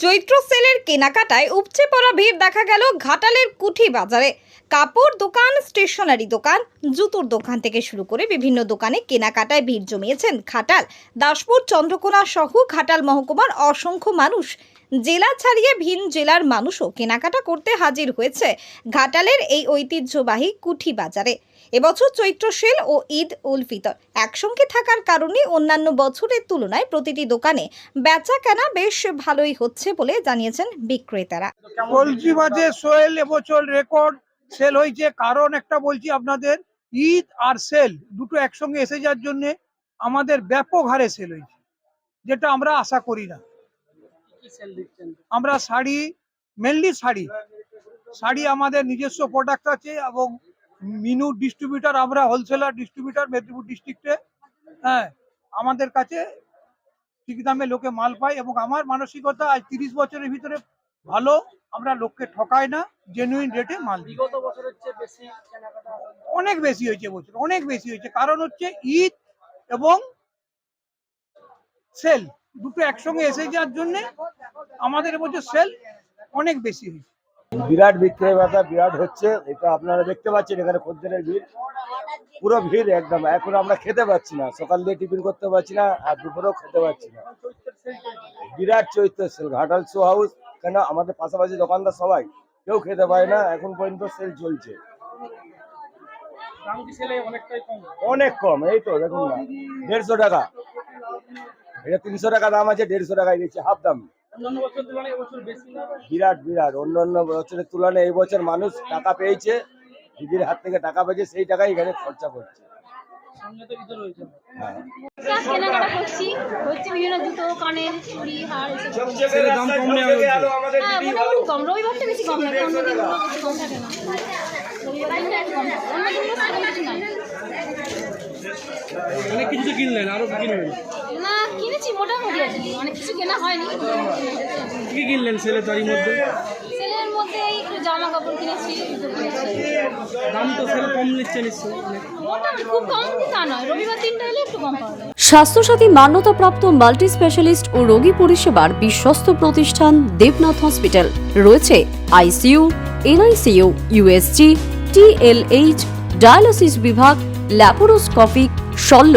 চৈত্র সেলের কেনাকাটায় উপচে পড়া ভিড় দেখা গেল ঘাটালের কুঠি বাজারে। কাপড় দোকান, স্টেশনারি দোকান, জুতোর দোকান থেকে শুরু করে বিভিন্ন দোকানে কেনাকাটায় ভিড় জমিয়েছেন ঘাটাল। দাসপুর, চন্দ্রকোনা সহ ঘাটাল মহকুমার অসংখ্য মানুষ। জেলা ছাড়িয়ে ভিন জেলার মানুষও কেনাকাটা করতে হাজির হয়েছে ঘাটালের এই ঐতিহ্যবাহী কুঠি বাজারে। এবছর চৈত্র সেল ও ঈদ উল ফিতর একসঙ্গে থাকার কারণে অন্যান্য বছরের তুলনায় প্রতিটি দোকানে বেচা কেনা বেশ ভালোই হচ্ছে বলে জানিয়েছেন বিক্রেতারা। বলছি বাজে সোহেল এবছর রেকর্ড সেল হয়েছে, কারণ একটা বলছি আপনাদের, ঈদ আর সেল দুটো একসঙ্গে এসে যাওয়ার জন্য আমাদের ব্যাপক হারে সেল হয়েছে, যেটা আমরা আশা করি না। আমরা শাড়ি মেনলি শাড়ি। শাড়ি আমাদের নিজস্ব প্রোডাক্ট আছে এবং মিনু ডিস্ট্রিবিউটার আমরা হোলসেলার ডিস্ট্রিবিউটার মেদিনীপুর ডিস্ট্রিক্টে হ্যাঁ আমাদের কাছে ঠিক দামে লোকে মাল পায় এবং আমার মানসিকতা আজ তিরিশ বছরের ভিতরে ভালো আমরা লোককে ঠকাই না জেনুইন রেটে মাল দিই। বিগত বেশি অনেক বেশি হয়েছে বছর অনেক বেশি হয়েছে। কারণ হচ্ছে ঈদ এবং সেল দুটো একসঙ্গে এসে যাওয়ার জন্য আমাদের এবছর সেল অনেক বেশি হয়েছে। বিরাট বিক্রয় ব্যবসা বিরাট হচ্ছে এটা আপনারা দেখতে পাচ্ছেন এখানে খদ্দেরের ভিড়। পুরো ভিড় একদম এখন আমরা খেতে পাচ্ছি না সকাল দিয়ে টিফিন করতে পারছি না আর দুপুরেও খেতে পাচ্ছি না। বিরাট Chaitra sale Ghatal show house কেন আমাদের পাশাপাশি দোকানদার সবাই কেউ খেতে পায় না এখন পর্যন্ত সেল চলছে। অনেক কম এই তো দেখুন না দেড়শো টাকা। এটা তিনশো টাকা দাম আছে দেড়শো টাকায় দিচ্ছে হাফ দাম। বিরাট বিরাট। অন্য অন্য বছরের তুলনায় এই বছর মানুষ টাকা পেয়েছে দিদির হাত থেকে টাকা পেয়েছে সেই টাকাই এখানে খরচা করছে। হ্যাঁ। কেনাকাটা করছি হচ্ছে বিভিন্ন জুতো কানের চুড়ি হার কম হ্যাঁ রবিবারটা বেশি কম থাকে অন্য দিনগুলো বেশি কম থাকে না রবিবার দিনটা একটু কম থাকে অন্য দিনগুলো সেরকম কিছু নাই অনেক কিছু কিনলেন? আরও কি কিনবেন? না কিনেছি মোটামুটি অনেক কিছু কেনা হয়নি। কি কিনলেন সেলে তারই মধ্যে? সেলের মধ্যে এই একটু জামা কাপড় কিনেছি জুতো কিনেছি দাম তো সেলে কম নিচ্ছে নিশ্চয়ই। মোটামুটি খুব কম কি তা নয়। রবিবার দিনটা এলে একটু কম পাওয়া যায়। স্বাস্থ্যসাথী মান্যতাপ্রাপ্ত মাল্টি স্পেশালিস্ট ও রোগী পরিষেবার বিশ্বস্ত প্রতিষ্ঠান দেবনাথ হসপিটাল। রয়েছে ICU NICU USG TLH dialysis বিভাগ ল্যাপারোস্কোপিক শল্য।